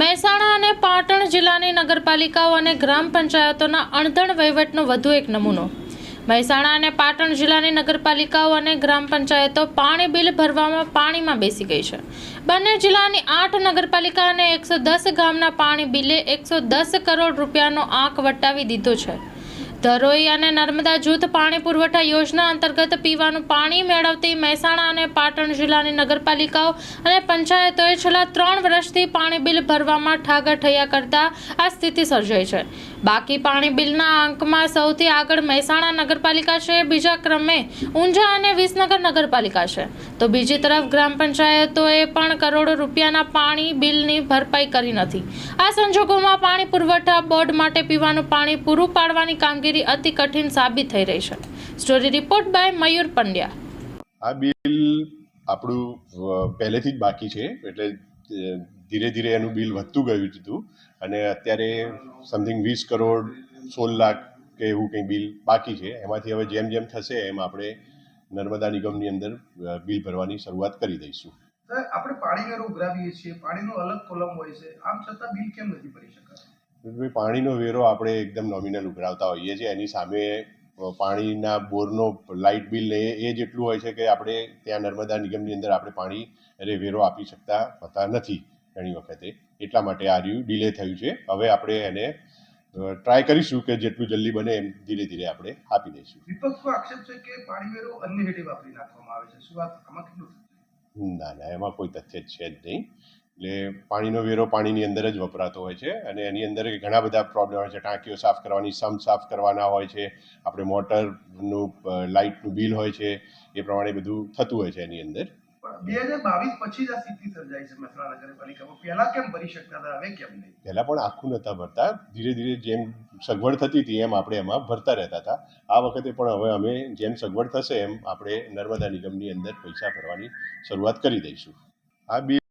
મહેસાણા અને પાટણ જિલ્લાની નગરપાલિકાઓ અને ગ્રામ પંચાયતોના અણધણ વહીવટનો વધુ એક નમૂનો. મહેસાણા અને પાટણ જિલ્લાની નગરપાલિકાઓ અને ગ્રામ પંચાયતો પાણી બિલ ભરવામાં પાણીમાં બેસી ગઈ છે. બંને જિલ્લાની આઠ નગરપાલિકા અને એકસો દસ ગામના પાણી બિલે એકસો દસ કરોડ રૂપિયાનો આંક વટાવી દીધો છે. ધરોઈ અને નર્મદા જૂથ પાણી પુરવઠા યોજના અંતર્ગત પીવાનું પાણી મેળવતી મહેસાણા અને પાટણ જિલ્લાની નગરપાલિકાઓ અને પંચાયતોએ છેલ્લા ત્રણ વર્ષથી પાણી બિલ ભરવામાં ઠાગરઠૈયા કરતા આ સ્થિતિ સર્જાઈ છે. બાકી પાણી બિલના અંકમાં સૌથી આગળ મહેસાણા નગરપાલિકા છે, બીજા ક્રમે ઊંઝા અને વિસનગર નગરપાલિકા છે. તો બીજી તરફ ગ્રામ પંચાયતોએ પણ કરોડો રૂપિયાના પાણી બિલની ભરપાઈ કરી નથી. આ સંજોગોમાં પાણી પુરવઠા બોર્ડ માટે પીવાનું પાણી પૂરું પાડવાની કામગીરી અતિ કઠિન સાબિત થઈ રહી છે. Story report by Mayur Pandya. આ બિલ આપણું પહેલેથી જ બાકી છે એટલે ધીરે ધીરે એનું બિલ વધતું ગયું હતું. અને અત્યારે સમથિંગ વીસ કરોડ સોળ લાખ કે એવું કંઈ બિલ બાકી છે. એમાંથી હવે જેમ જેમ થશે એમ આપણે નર્મદા નિગમની અંદર બિલ ભરવાની શરૂઆત કરી દઈશું. આપણે પાણી વેરો ઉઘરાવીએ છીએ. પાણીનો અલગ કોલમ હોય છે. આમ છતાં બિલ કેમ નથી ભરી શકાતું ભાઈ પાણીનો વેરો આપણે એકદમ નોમિનલ ઉઘરાવતા હોઈએ છીએ. એની સામે પાણીના બોરનો લાઇટ બિલ એ એ જેટલું હોય છે કે આપણે ત્યાં નર્મદા નિગમની અંદર આપણે પાણી એટલે વેરો આપી શકતા હોતા નથી ઘણી વખતે. એટલા માટે આ રહ્યું ડિલે થયું છે. હવે આપણે એને ટ્રાય કરીશું કે જેટલું જલ્દી બને એમ ધીરે ધીરે આપણે આપી દઈશું. વિપક્ષનો આક્ષેપ છે કે પાણી વેરો અન્ય હેઠે વાપરી નાખવામાં આવે છે. શું વાત આમાં કેટલું? ના ના એમાં કોઈ તથ્ય છે જ નહીં. એટલે પાણીનો વેરો પાણીની અંદર જ વપરાતો હોય છે અને એની અંદર ઘણા બધા પ્રોબ્લેમ હોય છે. ટાંકીઓ સાફ કરવાની સમ સાફ કરવાના હોય છે. આપણે મોટરનું લાઇટનું બિલ હોય છે. એ પ્રમાણે બધું થતું હોય છે એની અંદર. બે હજાર બાવીસ પછી જ આ સ્થિતિ સર્જાઈ છે મહેસાણા નગરપાલિકામાં પહેલા કેમ ભરી શકતા હતા હવે કેમ નહીં? પહેલાં પણ આખું નહોતા ભરતા. ધીરે ધીરે જેમ સગવડ થતી હતી એમ આપણે એમાં ભરતા રહેતા હતા. આ વખતે પણ હવે અમે જેમ સગવડ થશે એમ આપણે નર્મદા નિગમની અંદર પૈસા ભરવાની શરૂઆત કરી દઈશું. આ બિલ